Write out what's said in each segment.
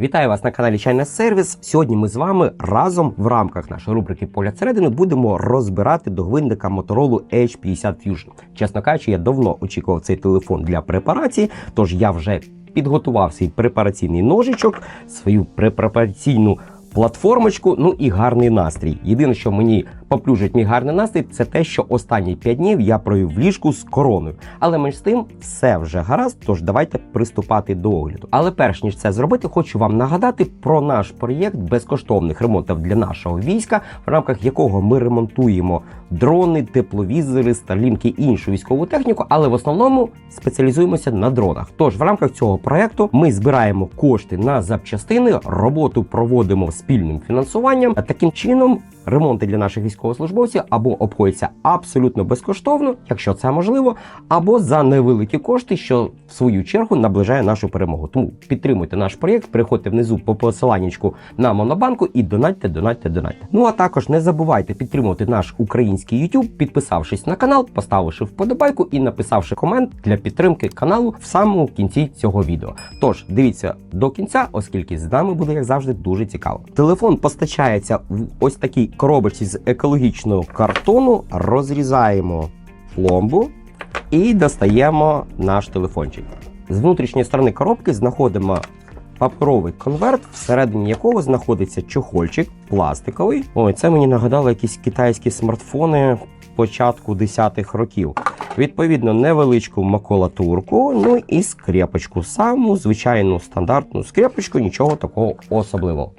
Вітаю вас на каналі Чайна Сервіс. Сьогодні ми з вами разом в рамках нашої рубрики Поля середини будемо розбирати до гвинника Motorola H50 Fusion. Чесно кажучи, я давно очікував цей телефон для препарації, тож я вже підготував свій препараційний ножичок, свою препараційну платформочку, ну і гарний настрій. Єдине, що мені поплюжить мій гарний настрій, це те, що останні 5 днів я провів в ліжку з короною. Але менш з тим все вже гаразд, тож давайте приступати до огляду. Але перш ніж це зробити, хочу вам нагадати про наш проєкт безкоштовних ремонтів для нашого війська, в рамках якого ми ремонтуємо дрони, тепловізори, старлінки і іншу військову техніку, але в основному спеціалізуємося на дронах. Тож в рамках цього проєкту ми збираємо кошти на запчастини, роботу проводимо спільним фінансуванням. А таким чином ремонти для наших військовослужбовців або обходяться абсолютно безкоштовно, якщо це можливо, або за невеликі кошти, що в свою чергу наближає нашу перемогу. Тому підтримуйте наш проєкт, переходьте внизу по посиланнячку на монобанку і донатьте, донатьте, донатьте. Ну а також не забувайте підтримувати наш український YouTube, підписавшись на канал, поставивши вподобайку і написавши комент для підтримки каналу в самому кінці цього відео. Тож дивіться до кінця, оскільки з нами буде як завжди дуже цікаво. Телефон постачається в ось такій коробочці з екологічного картону. Розрізаємо пломбу і достаємо наш телефончик. З внутрішньої сторони коробки знаходимо паперовий конверт, всередині якого знаходиться чохольчик пластиковий. Ой, це мені нагадало якісь китайські смартфони початку 10-х років. Відповідно, невеличку макулатурку, ну і скрепочку. Саму звичайну стандартну скрепочку, нічого такого особливого.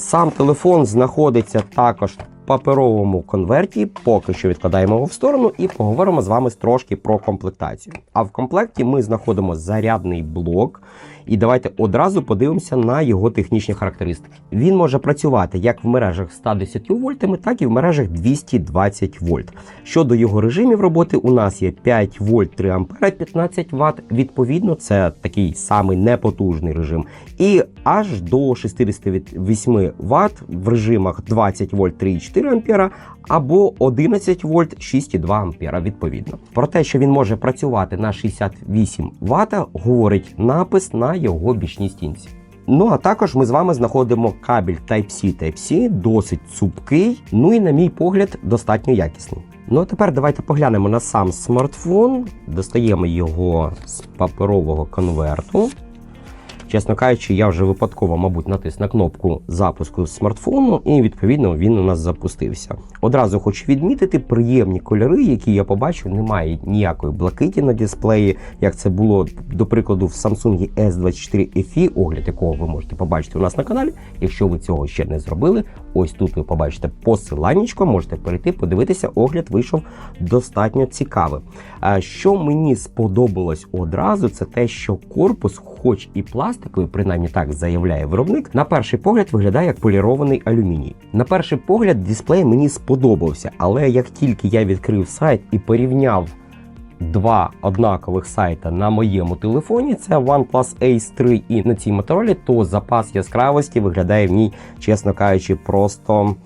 Сам телефон знаходиться також в паперовому конверті. Поки що відкладаємо його в сторону і поговоримо з вами трошки про комплектацію. А в комплекті ми знаходимо зарядний блок. І давайте одразу подивимося на його технічні характеристики. Він може працювати як в мережах 110 вольтами, так і в мережах 220 вольт. Щодо його режимів роботи, у нас є 5 вольт 3 ампера 15 Вт. Відповідно, це такий самий непотужний режим. І аж до 68 Вт в режимах 20 вольт 3,4 ампера або 11 вольт 6,2 ампера відповідно. Про те, що він може працювати на 68 Вт, говорить напис на його бічній стінці. Ну а також ми з вами знаходимо кабель Type-C Type-C, досить цупкий, ну і, на мій погляд, достатньо якісний. Ну а тепер давайте поглянемо на сам смартфон, достаємо його з паперового конверту. Чесно кажучи, я вже випадково, мабуть, натис на кнопку запуску смартфону, і відповідно він у нас запустився. Одразу хочу відмітити приємні кольори, які я побачив, немає ніякої блакиті на дисплеї, як це було до прикладу в Samsung S24 FE, огляд якого ви можете побачити у нас на каналі. Якщо ви цього ще не зробили, ось тут ви побачите посиланнячко, можете перейти, подивитися. Огляд вийшов достатньо цікавим. А що мені сподобалось одразу, це те, що корпус, хоч і пластиковий, принаймні так заявляє виробник, на перший погляд виглядає як полірований алюміній. На перший погляд, дисплей мені сподобався, але як тільки я відкрив сайт і порівняв два однакових сайта на моєму телефоні, це OnePlus Ace 3 і на цій моторолі, то запас яскравості виглядає в ній, чесно кажучи, просто.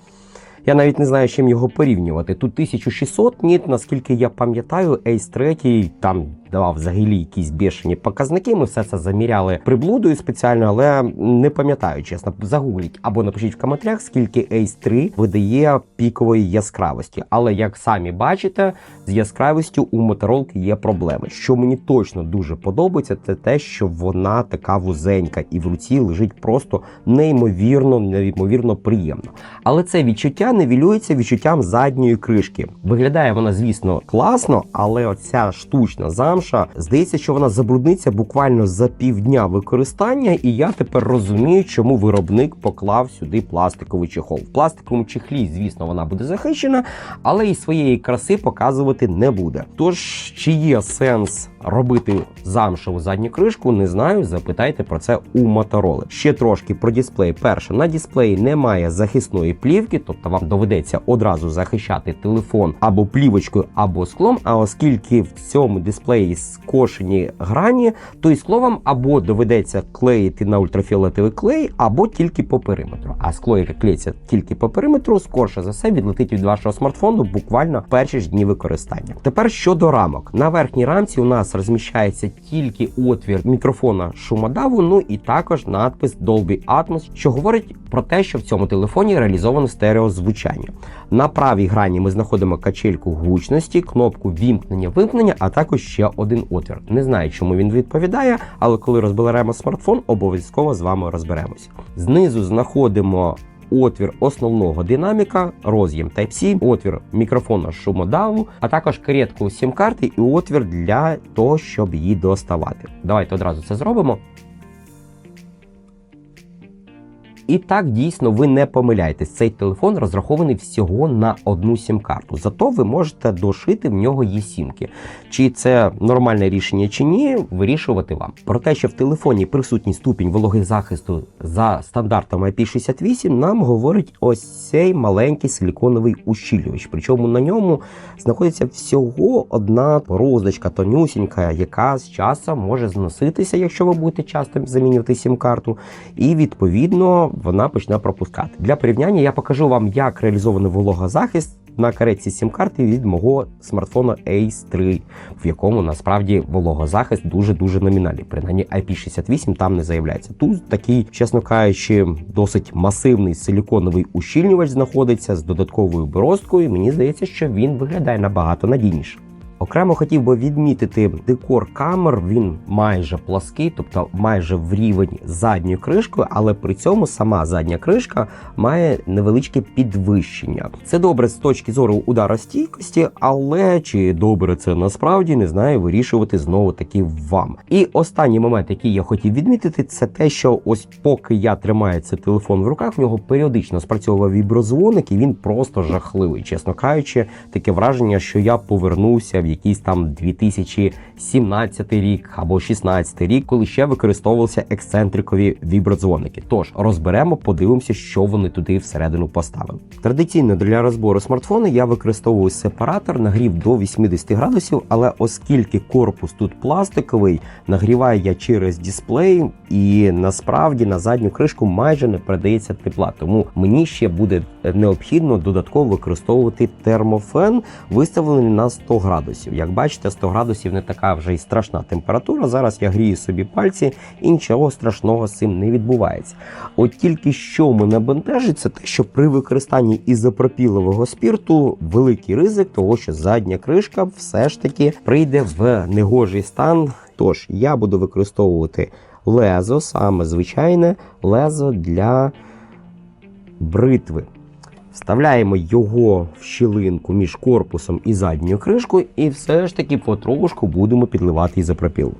Я навіть не знаю, чим його порівнювати. Тут 1600 ніт, наскільки я пам'ятаю, Ace 3 там давав взагалі якісь бешені показники. Ми все це заміряли приблудою спеціально, але не пам'ятаю, чесно. Загугліть або напишіть в коментарях, скільки Ace 3 видає пікової яскравості. Але як самі бачите, з яскравістю у моторолки є проблеми. Що мені точно дуже подобається, це те, що вона така вузенька і в руці лежить просто неймовірно, неймовірно приємно. Але це відчуття невілюється відчуттям задньої кришки. Виглядає вона, звісно, класно, але оця штучна замша, здається, що вона забрудниться буквально за півдня використання, і я тепер розумію, чому виробник поклав сюди пластиковий чехол. В пластиковому чехлі, звісно, вона буде захищена, але і своєї краси показувати не буде. Тож, чи є сенс робити замшеву задню кришку, не знаю. Запитайте про це у Мотороли. Ще трошки про дисплей. Перше, на дисплеї немає захисної плівки, тобто вам доведеться одразу захищати телефон або плівочкою, або склом. А оскільки в цьому дисплеї скошені грані, то і скло вам або доведеться клеїти на ультрафіолетовий клей, або тільки по периметру. А скло, яке клеїться тільки по периметру, скорше за все відлетить від вашого смартфону буквально перші ж дні використання. Тепер щодо рамок. На верхній рамці у нас розміщається тільки отвір мікрофона шумодаву, ну і також надпис Dolby Atmos, що говорить про те, що в цьому телефоні реалізовано стереозвучання. На правій грані ми знаходимо качельку гучності, кнопку вімкнення-вимкнення, а також ще один отвір. Не знаю, чому він відповідає, але коли розберемо смартфон, обов'язково з вами розберемося. Знизу знаходимо. Отвір основного динаміка, роз'єм Type-C, отвір мікрофона шумодаву, а також каретку сім-карти і отвір для того, щоб її доставати. Давайте одразу це зробимо. І так дійсно ви не помиляєтесь. Цей телефон розрахований всього на одну сім-карту. Зато ви можете дошити в нього є сімки. Чи це нормальне рішення чи ні, вирішувати вам. Про те, що в телефоні присутній ступінь вологи захисту за стандартами IP68, нам говорить ось цей маленький силіконовий ущільнювач. Причому на ньому знаходиться всього одна роздочка тонюсінька, яка з часом може зноситися, якщо ви будете часто замінювати сім-карту. І відповідно вона почне пропускати. Для порівняння я покажу вам, як реалізований вологозахист на каретці сім-карти від мого смартфона Ace 3, в якому насправді вологозахист дуже-дуже номінальний. Принаймні IP68 там не заявляється. Тут такий, чесно кажучи, досить масивний силіконовий ущільнювач знаходиться з додатковою боросткою. Мені здається, що він виглядає набагато надійніше. Окремо хотів би відмітити декор камер. Він майже плаский, тобто майже в рівень з задньою кришкою, але при цьому сама задня кришка має невеличке підвищення. Це добре з точки зору ударостійкості, але чи добре це насправді не знаю, вирішувати знову таки вам. І останній момент, який я хотів відмітити, це те, що ось поки я тримаю цей телефон в руках, в нього періодично спрацьовував віброзвоник, і він просто жахливий. Чесно кажучи, таке враження, що я повернувся в якийсь там 2017 рік або 16 рік, коли ще використовувалися ексцентрикові вібродзвоники. Тож розберемо, подивимося, що вони туди всередину поставили. Традиційно для розбору смартфону я використовую сепаратор, нагрів до 80 градусів, але оскільки корпус тут пластиковий, нагріваю я через дисплей, і насправді на задню кришку майже не передається тепла. Тому мені ще буде необхідно додатково використовувати термофен, виставлений на 100 градусів. Як бачите, 100 градусів не така вже й страшна температура. Зараз я грію собі пальці, і нічого страшного з цим не відбувається. От тільки що мене бентежить, це те, що при використанні ізопропілового спірту великий ризик того, що задня кришка все ж таки прийде в негожий стан. Тож я буду використовувати лезо, саме звичайне лезо для бритви. Вставляємо його в щілинку між корпусом і задньою кришкою, і все ж таки потрошку будемо підливати ізопропіл.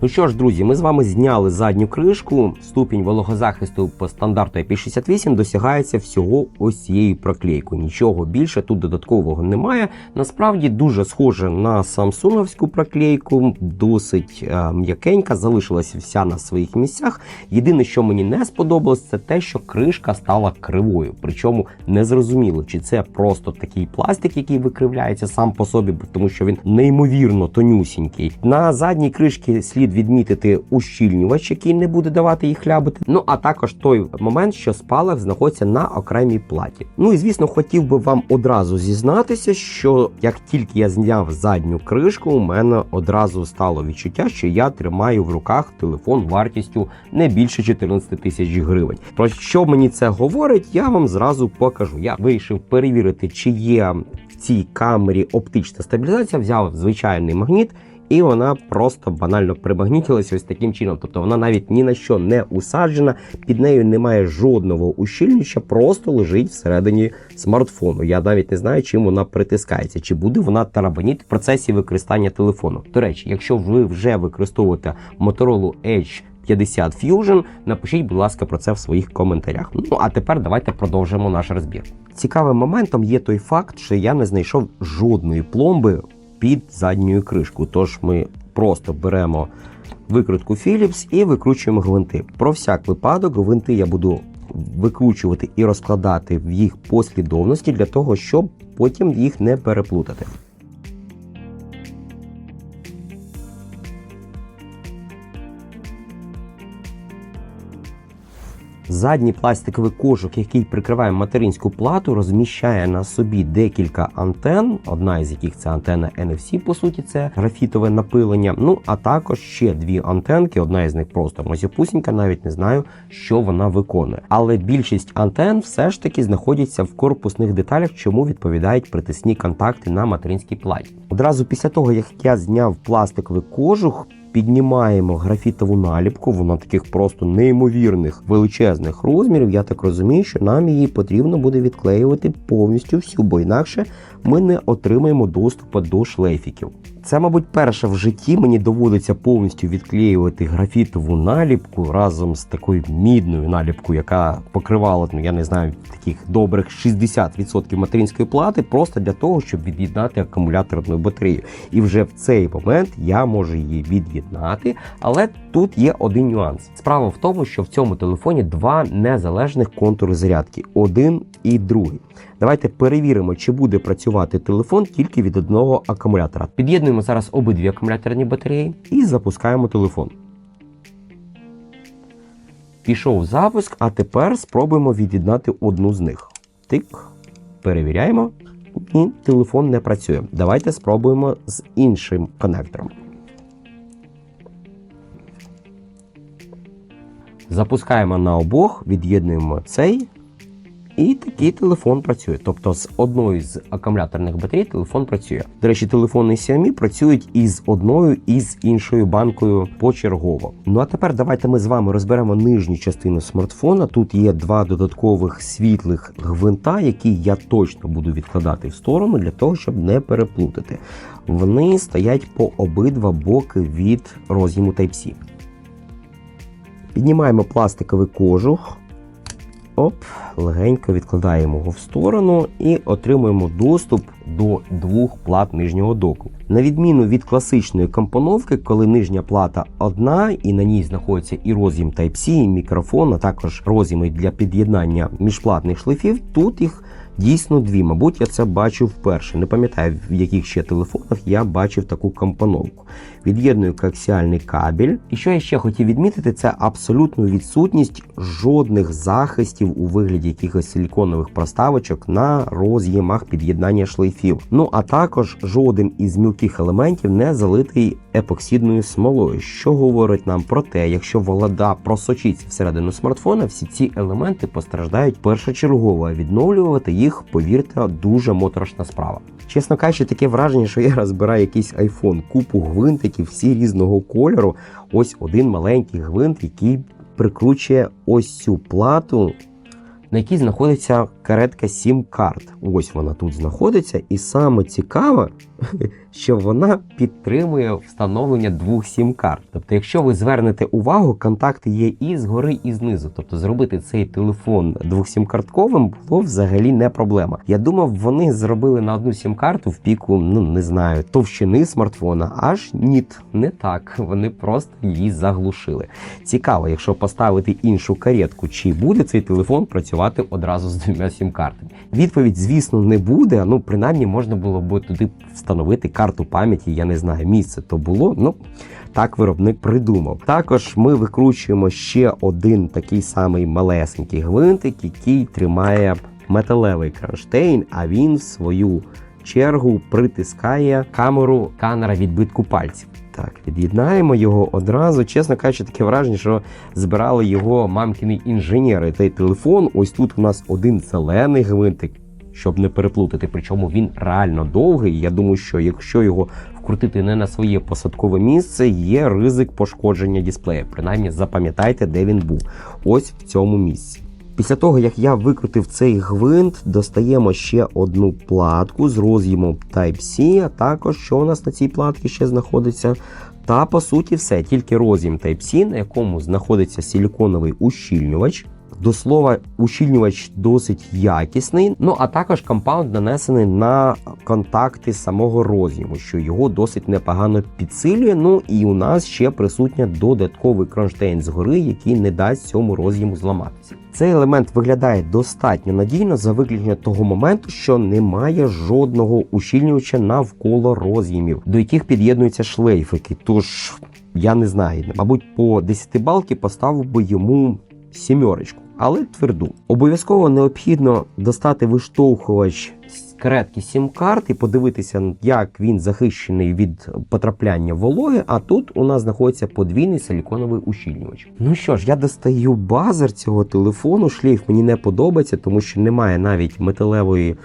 Ну що ж, друзі, ми з вами зняли задню кришку. Ступінь вологозахисту по стандарту IP68 досягається всього ось цією проклейкою. Нічого більше тут додаткового немає. Насправді дуже схоже на самсуновську проклейку, досить е, м'якенька, залишилася вся на своїх місцях. Єдине, що мені не сподобалось, це те, що кришка стала кривою. Причому незрозуміло, чи це просто такий пластик, який викривляється сам по собі, тому що він неймовірно тонюсінький. На задній кришці слід відмітити ущільнювач, який не буде давати їх хлябити. Ну а також той момент, що спалах знаходиться на окремій платі. Ну і звісно, хотів би вам одразу зізнатися, що як тільки я зняв задню кришку, у мене одразу стало відчуття, що я тримаю в руках телефон вартістю не більше 14 тисяч гривень. Про що мені це говорить, я вам зразу покажу. Я вирішив перевірити, чи є в цій камері оптична стабілізація, взяв звичайний магніт. І вона просто банально примагнітилася ось таким чином. Тобто вона навіть ні на що не усаджена, під нею немає жодного ущільнювача, просто лежить всередині смартфону. Я навіть не знаю, чим вона притискається, чи буде вона тарабаніти в процесі використання телефону. До речі, якщо ви вже використовуєте Motorola Edge 50 Fusion, напишіть, будь ласка, про це в своїх коментарях. Ну а тепер давайте продовжимо наш розбір. Цікавим моментом є той факт, що я не знайшов жодної пломби під задньою кришкою. Тож ми просто беремо викрутку Philips і викручуємо гвинти. Про всяк випадок гвинти я буду викручувати і розкладати в їх послідовності для того, щоб потім їх не переплутати. Задній пластиковий кожух, який прикриває материнську плату, розміщає на собі декілька антен, одна із яких це антенна NFC, по суті, це графітове напилення. Ну а також ще дві антенки. Одна із них просто мосіпусінька, навіть не знаю, що вона виконує. Але більшість антен все ж таки знаходяться в корпусних деталях, чому відповідають притисні контакти на материнській платі. Одразу після того, як я зняв пластиковий кожух. Піднімаємо графітову наліпку, вона таких просто неймовірних величезних розмірів. Я так розумію, що нам її потрібно буде відклеювати повністю всю, бо інакше ми не отримаємо доступу до шлейфіків. Це, мабуть, перше в житті мені доводиться повністю відклеювати графітову наліпку разом з такою мідною наліпкою, яка покривала, ну я не знаю, таких добрих 60% материнської плати, просто для того, щоб від'єднати акумуляторну батарею. І вже в цей момент я можу її від'єднати. Але тут є один нюанс. Справа в тому, що в цьому телефоні два незалежних контури зарядки: один і другий. Давайте перевіримо, чи буде працювати телефон тільки від одного акумулятора. Під'єднуємо зараз обидві акумуляторні батареї і запускаємо телефон. Пішов запуск, а тепер спробуємо від'єднати одну з них. Тик. Перевіряємо. І телефон не працює. Давайте спробуємо з іншим коннектором. Запускаємо на обох, від'єднуємо цей. І такий телефон працює. Тобто з одною з акумуляторних батарей телефон працює. До речі, телефони Xiaomi працюють із одною і з іншою банкою почергово. Ну а тепер давайте ми з вами розберемо нижню частину смартфона. Тут є два додаткових світлих гвинта, які я точно буду відкладати в сторону для того, щоб не переплутати. Вони стоять по обидва боки від роз'єму Type-C. Піднімаємо пластиковий кожух. Оп, легенько відкладаємо його в сторону і отримуємо доступ до двох плат нижнього доку. На відміну від класичної компоновки, коли нижня плата одна, і на ній знаходиться і роз'єм Type-C, і мікрофон, а також роз'єми для під'єднання міжплатних шлифів, тут їх дійсно дві. Мабуть, я це бачив вперше. Не пам'ятаю, в яких ще телефонах я бачив таку компоновку. Від'єдную коаксіальний кабель. І що я ще хотів відмітити, це абсолютну відсутність жодних захистів у вигляді якихось силіконових проставочок на роз'ємах під'єднання шлейфів. Ну а також жоден із мілких елементів не залитий епоксидною смолою, що говорить нам про те, якщо волода просочиться всередину смартфона, всі ці елементи постраждають першочергово, відновлювати їх, повірте, дуже моторошна справа. Чесно кажучи, таке враження, що я розбираю якийсь iPhone, купу гвинтиків, всі різного кольору. Ось один маленький гвинт, який прикручує ось цю плату, на якій знаходиться каретка 7 карт. Ось вона тут знаходиться, і саме цікаве, що вона підтримує встановлення двох сім-карт. Тобто, якщо ви звернете увагу, контакти є і згори, і знизу. Тобто, зробити цей телефон двохсімкартковим було взагалі не проблема. Я думав, вони зробили на одну сім-карту в піку, ну не знаю, товщини смартфона. Аж ні, не так. Вони просто її заглушили. Цікаво, якщо поставити іншу каретку, чи буде цей телефон працювати одразу з двома сім-картами. Відповідь, звісно, не буде. Ну, принаймні, можна було б туди встановити карту пам'яті. Я не знаю, місце то було. Ну так виробник придумав. Також ми викручуємо ще один такий самий малесенький гвинтик, який тримає металевий кронштейн, а він в свою чергу притискає камеру сканера відбитку пальців. Так, від'єднаємо його одразу. Чесно кажучи, таке враження, що збирали його мамкіни інженери. Той телефон. Ось тут у нас один зелений гвинтик, щоб не переплутати. Причому він реально довгий. Я думаю, що якщо його вкрутити не на своє посадкове місце, є ризик пошкодження дисплея. Принаймні запам'ятайте, де він був. Ось в цьому місці. Після того, як я викрутив цей гвинт, достаємо ще одну платку з роз'ємом Type-C, а також що у нас на цій платці ще знаходиться. Та по суті все, тільки роз'єм Type-C, на якому знаходиться силіконовий ущільнювач. До слова, ущільнювач досить якісний. Ну а також компаунд нанесений на контакти самого роз'єму, що його досить непогано підсилює. Ну і у нас ще присутня додатковий кронштейн згори, який не дасть цьому роз'єму зламатися. Цей елемент виглядає достатньо надійно за виключення того моменту, що немає жодного ущільнювача навколо роз'ємів, до яких під'єднуються шлейфики. Тож я не знаю, мабуть, по 10 балки поставив би йому сімерочку, але тверду. Обов'язково необхідно достати виштовхувач з кредки сім-карт і подивитися, як він захищений від потрапляння вологи. А тут у нас знаходиться подвійний силіконовий ущільнювач. Ну що ж, я достаю базер цього телефону. Шлейф мені не подобається, тому що немає навіть металевої.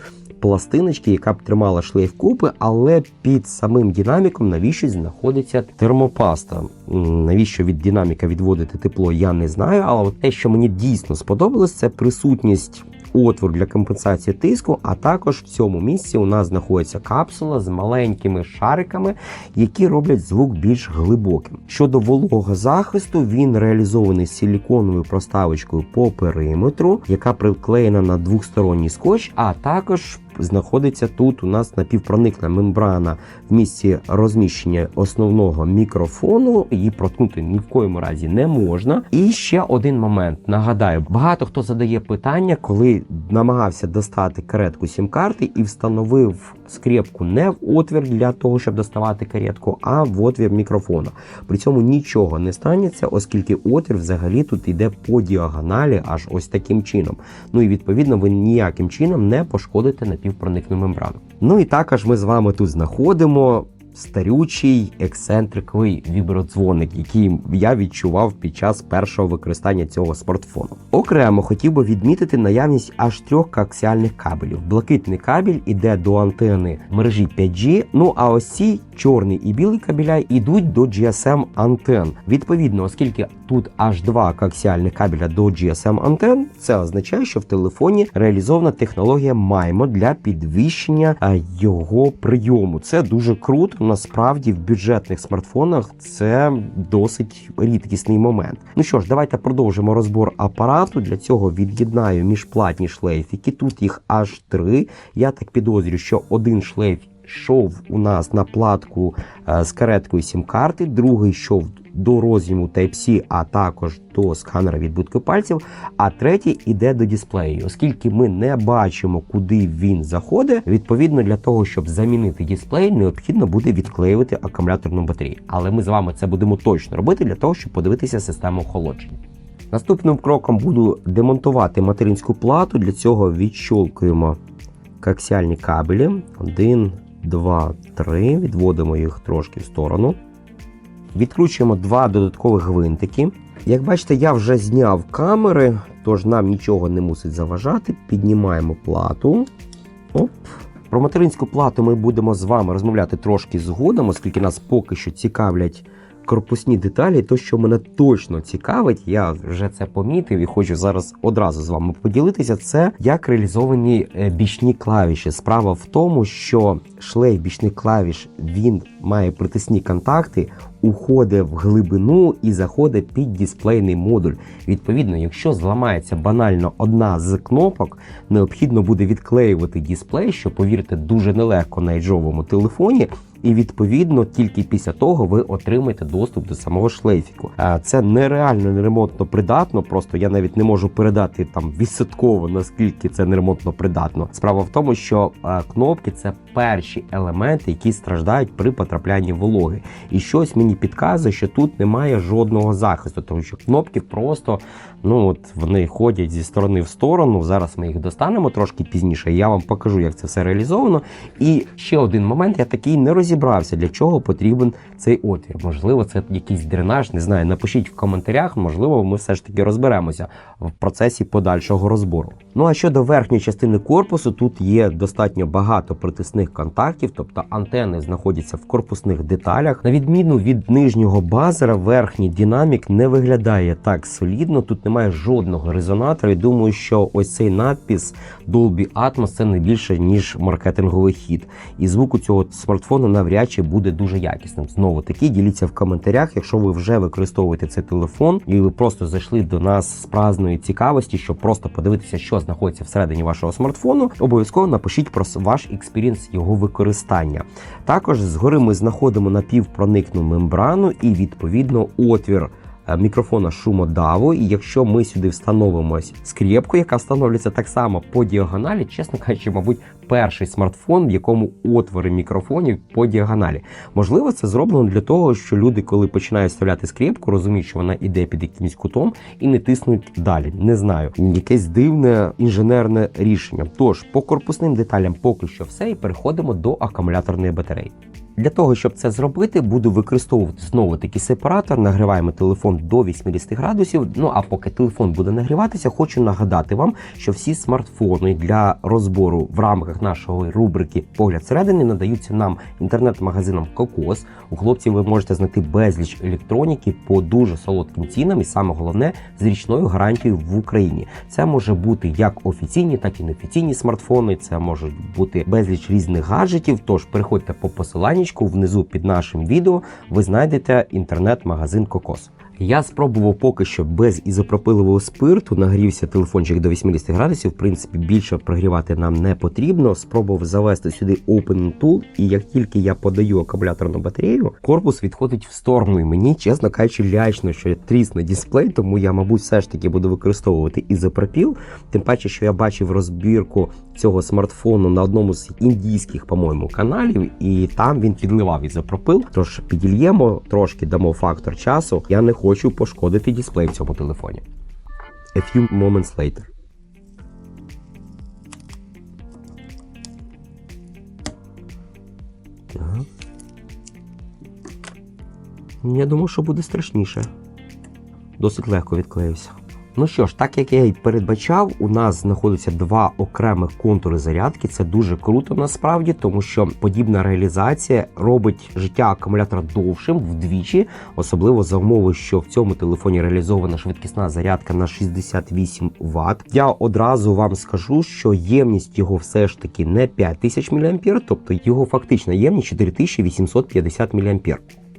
Пластиночки, яка б тримала шлейф купи, але під самим динаміком навіщо знаходиться термопаста. Навіщо від динаміка відводити тепло, я не знаю. Але те, що мені дійсно сподобалось, це присутність отвор для компенсації тиску. А також в цьому місці у нас знаходиться капсула з маленькими шариками, які роблять звук більш глибоким. Щодо вологозахисту, він реалізований силіконовою проставочкою по периметру, яка приклеєна на двохсторонній скотч, а також знаходиться тут у нас напівпроникна мембрана в місці розміщення основного мікрофону. Її проткнути ні в коєму разі не можна. І ще один момент. Нагадаю, багато хто задає питання, коли намагався достати каретку сім-карти і встановив скрепку не в отвір для того, щоб доставати каретку, а в отвір мікрофона. При цьому нічого не станеться, оскільки отвір взагалі тут йде по діагоналі, аж ось таким чином. Ну і відповідно ви ніяким чином не пошкодите напівпроникну мембрану. Ну і також ми з вами тут знаходимо. Старючий ексцентриковий вібродзвоник, який я відчував під час першого використання цього смартфону. Окремо хотів би відмітити наявність аж трьох коаксіальних кабелів. Блакитний кабель іде до антени мережі 5G. Ну а ось ці чорний і білий кабеля йдуть до GSM антен. Відповідно, оскільки тут аж два коаксіальних кабеля до GSM антен, це означає, що в телефоні реалізована технологія MIMO для підвищення його прийому. Це дуже круто. Насправді в бюджетних смартфонах це досить рідкісний момент. Ну що ж, давайте продовжимо розбор апарату. Для цього від'єднаю міжплатні шлейфіки. Тут їх аж три. Я так підозрюю, що один шлейф йшов у нас на платку е, з кареткою сім-карти, другий йшов до роз'єму Type-C, а також до сканера відбитку пальців, а третій іде до дисплею. Оскільки ми не бачимо, куди він заходить, відповідно для того, щоб замінити дисплей, необхідно буде відклеювати акумуляторну батарею. Але ми з вами це будемо точно робити для того, щоб подивитися систему охолодження. Наступним кроком буду демонтувати материнську плату. Для цього відщолкуємо коаксіальні кабелі. Один, два, три. Відводимо їх трошки в сторону. Відкручуємо два додаткових гвинтики. Як бачите, я вже зняв камери, тож нам нічого не мусить заважати. Піднімаємо плату. Оп. Про материнську плату ми будемо з вами розмовляти трошки згодом, оскільки нас поки що цікавлять корпусні деталі. То, що мене точно цікавить, я вже це помітив і хочу зараз одразу з вами поділитися. Це як реалізовані е, бічні клавіші. Справа в тому, що шлейф бічних клавіш він має притисні контакти, уходить в глибину і заходить під дисплейний модуль. Відповідно, якщо зламається банально одна з кнопок, необхідно буде відклеювати дисплей, що повірте, дуже нелегко на іджовому телефоні. І відповідно тільки після того ви отримаєте доступ до самого шлейфіку. Це нереально неремонтно придатно. Просто я навіть не можу передати там відсотково наскільки це неремонтно придатно. Справа в тому, що кнопки це перші елементи, які страждають при потраплянні вологи. І щось мені підказує, що тут немає жодного захисту, тому що кнопки просто ну от вони ходять зі сторони в сторону. Зараз ми їх достанемо трошки пізніше. Я вам покажу, як це все реалізовано. І ще один момент, я такий не розібрався, для чого потрібен цей отвір. Можливо, це якийсь дренаж, не знаю. Напишіть в коментарях, можливо, ми все ж таки розберемося в процесі подальшого розбору. Ну а щодо верхньої частини корпусу, тут є достатньо багато притисних контактів, тобто антени знаходяться в корпусних деталях. На відміну від нижнього базера, верхній динамік не виглядає так солідно. Тут немає жодного резонатора. І думаю, що ось цей надпис Dolby Atmos це не більше ніж маркетинговий хід. І звук у цього смартфону навряд чи буде дуже якісним. Знову таки діліться в коментарях, якщо ви вже використовуєте цей телефон, і ви просто зайшли до нас з праздної цікавості, щоб просто подивитися, що знаходиться всередині вашого смартфону. Обов'язково напишіть про ваш експірінс його використання. Також згори ми знаходимо напівпроникну мембрану і відповідно отвір. Е, Мікрофона шумодаву, і якщо ми сюди встановимось скріпку, яка встановлюється так само по діагоналі, чесно кажучи, мабуть, перший смартфон, в якому отвори мікрофонів по діагоналі. Можливо, це зроблено для того, що люди, коли починають вставляти скріпку, розуміють, що вона іде під якимось кутом і не тиснуть далі. Не знаю, якесь дивне інженерне рішення. Тож по корпусним деталям поки що все, і переходимо до акумуляторної батареї. Для того, щоб це зробити, буду використовувати знову такий сепаратор. Нагріваємо телефон до 80 градусів. Ну а поки телефон буде нагріватися, хочу нагадати вам, що всі смартфони для розбору в рамках нашої рубрики Погляд середини надаються нам інтернет-магазином Кокос. У хлопців ви можете знайти безліч електроніки по дуже солодким цінам, і саме головне з річною гарантією в Україні. Це може бути як офіційні, так і неофіційні смартфони. Це можуть бути безліч різних гаджетів. Тож переходьте по посиланню внизу під нашим відео. Ви знайдете інтернет-магазин Кокос. Я спробував поки що без ізопропилового спирту. Нагрівся телефончик до 80 градусів. В принципі, більше прогрівати нам не потрібно. Спробував завести сюди Open Tool, і як тільки я подаю акумуляторну батарею, корпус відходить в сторону. І мені, чесно кажучи, лячно, що трісне дисплей, тому я, мабуть, все ж таки буду використовувати ізопропіл. Тим паче, що я бачив розбірку цього смартфону на одному з індійських, по-моєму, каналів, і там він підливав ізопропил. Тож підільємо, трошки дамо фактор часу. Я не хочу пошкодити дисплей в цьому телефоні. A few moments later. Я думав, що буде страшніше. Досить легко відклеївся. Ну що ж, так як я й передбачав, у нас знаходиться два окремих контури зарядки. Це дуже круто насправді, тому що подібна реалізація робить життя акумулятора довшим вдвічі, особливо за умови, що в цьому телефоні реалізована швидкісна зарядка на 68 Вт. Я одразу вам скажу, що ємність його все ж таки не 5000 мА, тобто його фактична ємність 4850 мА.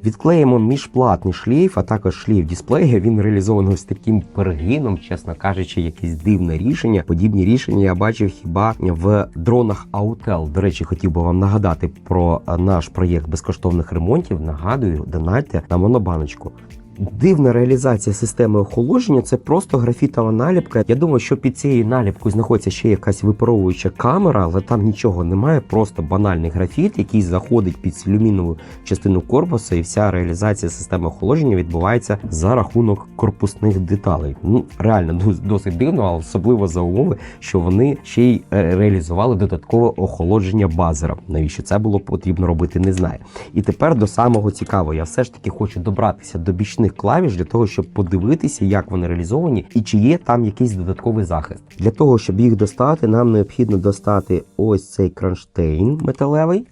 Відклеїмо міжплатний шлейф, а також шлейф дисплея. Він реалізований з таким пергином, чесно кажучи, якесь дивне рішення. Подібні рішення я бачив хіба в дронах Autel. До речі, хотів би вам нагадати про наш проєкт безкоштовних ремонтів. Нагадую, донайте на монобаночку. Дивна реалізація системи охолодження це просто графітова наліпка. Я думаю, що під цією наліпкою знаходиться ще якась випаровуюча камера, але там нічого немає. Просто банальний графіт, який заходить під алюмінову частину корпуса, і вся реалізація системи охолодження відбувається за рахунок корпусних деталей. Ну реально досить дивно, але особливо за умови, що вони ще й е, реалізували додаткове охолодження базера. Навіщо це було потрібно робити, не знаю. І тепер до самого цікавого, я все ж таки хочу добратися до бічних клавіш для того, щоб подивитися, як вони реалізовані, і чи є там якийсь додатковий захист. Для того, щоб їх достати, нам необхідно достати ось цей кронштейн металевий.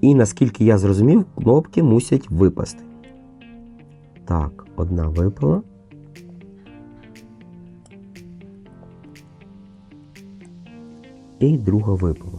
І наскільки я зрозумів, кнопки мусять випасти. Так, одна випала. І друга випала.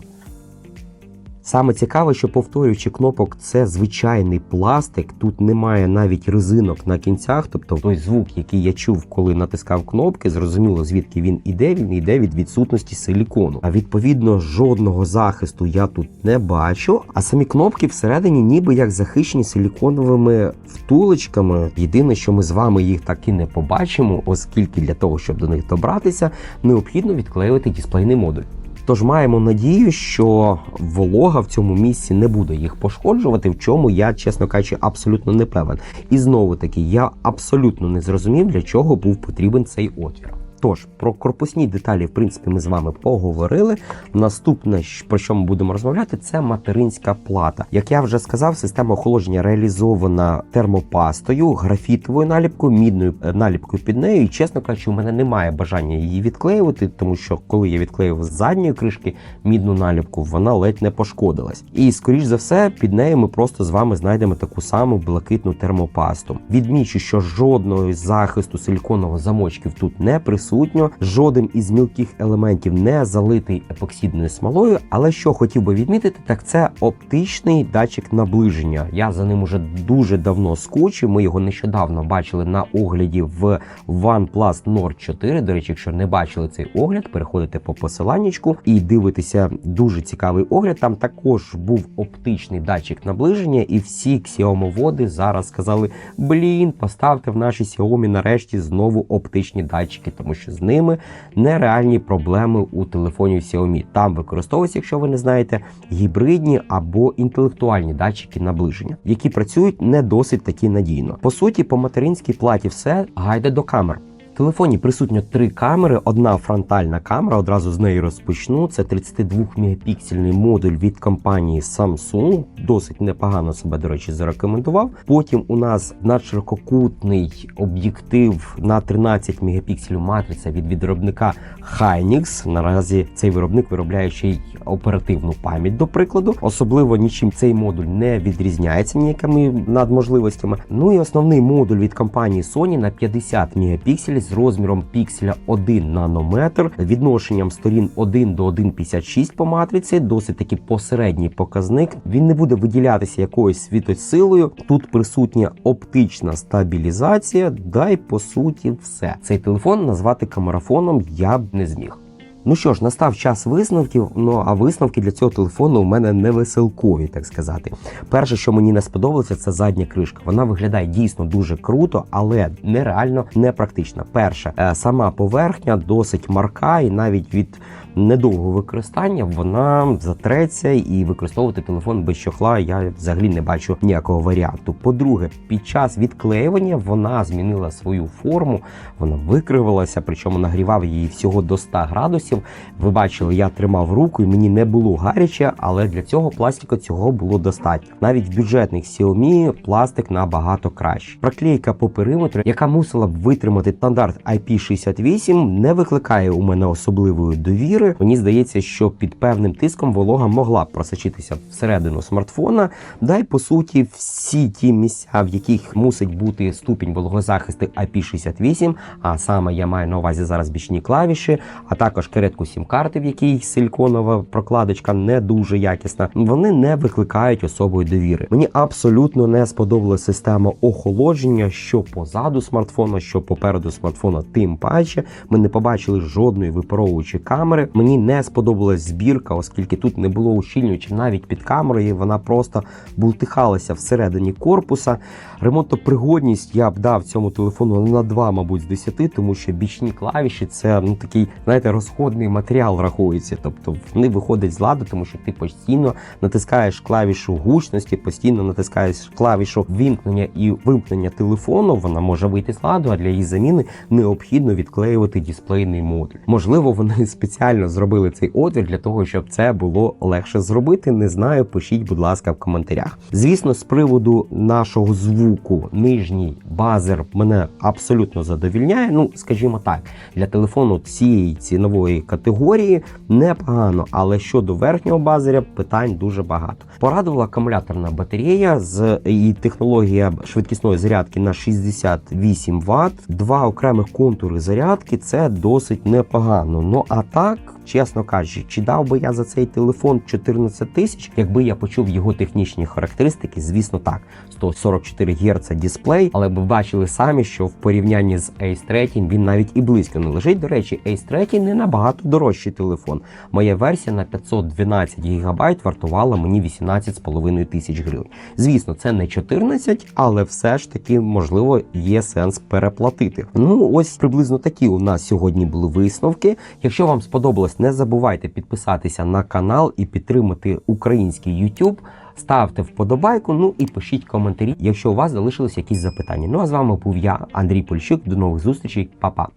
Саме цікаве, що повторюючи кнопок, це звичайний пластик. Тут немає навіть резинок на кінцях. Тобто той звук, який я чув, коли натискав кнопки, зрозуміло звідки він іде. Він йде від відсутності силікону. А відповідно жодного захисту я тут не бачу. А самі кнопки всередині, ніби як захищені силіконовими втулочками. Єдине, що ми з вами їх так і не побачимо, оскільки для того, щоб до них добратися, необхідно відклеювати дисплейний модуль. Тож маємо надію, що волога в цьому місці не буде їх пошкоджувати, в чому я, чесно кажучи, абсолютно не певен. І знову таки, я абсолютно не зрозумів, для чого був потрібен цей отвір. Тож про корпусні деталі, в принципі, ми з вами поговорили. Наступне, про що ми будемо розмовляти, це материнська плата. Як я вже сказав, система охолодження реалізована термопастою, графітовою наліпкою, мідною е, наліпкою під нею. І чесно кажучи, у мене немає бажання її відклеювати, тому що коли я відклеїв з задньої кришки мідну наліпку, вона ледь не пошкодилась. І скоріш за все, під нею ми просто з вами знайдемо таку саму блакитну термопасту. Відмічу, що жодного захисту силіконового замочків тут не присутньо, жоден із мілких елементів не залитий епоксидною смолою. Але що хотів би відмітити, так це оптичний датчик наближення. Я за ним уже дуже давно скучив. Ми його нещодавно бачили на огляді в OnePlus Nord 4. До речі, якщо не бачили цей огляд, переходите по посиланнячку і дивитеся дуже цікавий огляд. Там також був оптичний датчик наближення, і всі Xiaomi-води зараз сказали: блін, поставте в наші Xiaomi нарешті знову оптичні датчики, тому що з ними нереальні проблеми у телефоні Xiaomi. Там використовуються, якщо ви не знаєте, гібридні або інтелектуальні датчики наближення, які працюють не досить таки надійно. По суті, по материнській платі все гайде до камер. Телефоні присутньо три камери. Одна фронтальна камера. Одразу з неї розпочну. Це 32 мегапіксельний модуль від компанії Samsung. Досить непогано себе, до речі, зарекомендував. Потім у нас надширококутний об'єктив на 13 мегапікселів матриця від відробника Hynix. Наразі цей виробник виробляє ще й оперативну пам'ять, до прикладу. Особливо нічим цей модуль не відрізняється ніякими надможливостями. Ну і основний модуль від компанії Sony на 50 мегапікселів з розміром пікселя 1 нанометр, відношенням сторін 1 до 1,56 по матриці, досить таки посередній показник. Він не буде виділятися якоюсь світосилою. Тут присутня оптична стабілізація, да й по суті все. Цей телефон назвати камерафоном я б не зміг. Ну що ж, настав час висновків. Ну а висновки для цього телефону у мене не веселкові, так сказати. Перше, що мені не сподобалося, це задня кришка. Вона виглядає дійсно дуже круто, але нереально непрактична. Перше, е, сама поверхня досить марка, і навіть від недовгого використання вона затреться і використовувати телефон без чохла я взагалі не бачу ніякого варіанту. По-друге, під час відклеювання вона змінила свою форму, вона викривилася, причому нагрівав її всього до 100 градусів. Ви бачили, я тримав руку і мені не було гаряче, але для цього пластику цього було достатньо. Навіть в бюджетних Xiaomi пластик набагато краще. Проклейка по периметру, яка мусила б витримати стандарт IP68, не викликає у мене особливої довіри. Мені здається, що під певним тиском волога могла б просочитися всередину смартфона. Да й по суті, всі ті місця, в яких мусить бути ступінь вологозахисту IP68, а саме я маю на увазі зараз бічні клавіші, а також керетку сім-карти, в якій силіконова прокладочка не дуже якісна. Вони не викликають особої довіри. Мені абсолютно не сподобалася система охолодження, що позаду смартфона, що попереду смартфона, тим паче. Ми не побачили жодної випаровуючої камери. Мені не сподобалась збірка, оскільки тут не було ущільнювачів навіть під камерою. Вона просто бултихалася всередині корпуса. Ремонтопригодність я б дав цьому телефону на 2, мабуть, з 10, тому що бічні клавіші це ну такий, знаєте, розходний матеріал рахується. Тобто вони виходять з ладу, тому що ти постійно натискаєш клавішу гучності, постійно натискаєш клавішу вімкнення і вимкнення телефону. Вона може вийти з ладу, а для її заміни необхідно відклеювати дисплейний модуль. Можливо, вони спеціально зробили цей отвір для того, щоб це було легше зробити. Не знаю, пишіть, будь ласка, в коментарях. Звісно, з приводу нашого звуку, нижній базер мене абсолютно задовільняє. Ну, скажімо так, для телефону цієї цінової категорії непогано, але щодо верхнього базаря питань дуже багато. Порадувала акумуляторна батарея з і технологія швидкісної зарядки на 68 Вт. Два окремих контури зарядки це досить непогано. Ну а так. Чесно кажучи, чи дав би я за цей телефон 14 тисяч, якби я почув його технічні характеристики, звісно так, 144 Гц дисплей, але ви бачили самі, що в порівнянні з Ace 3 він навіть і близько не лежить. До речі, Ace 3 не набагато дорожчий телефон. Моя версія на 512 ГБ вартувала мені 18,5 тисяч гривень. Звісно, це не 14, але все ж таки, можливо, є сенс переплатити. Ну, ось приблизно такі у нас сьогодні були висновки. Якщо вам сподобалось, не забувайте підписатися на канал і підтримати український YouTube. Ставте вподобайку, ну і пишіть коментарі, якщо у вас залишились якісь запитання. Ну а з вами був я, Андрій Польщук. До нових зустрічей, Па-па.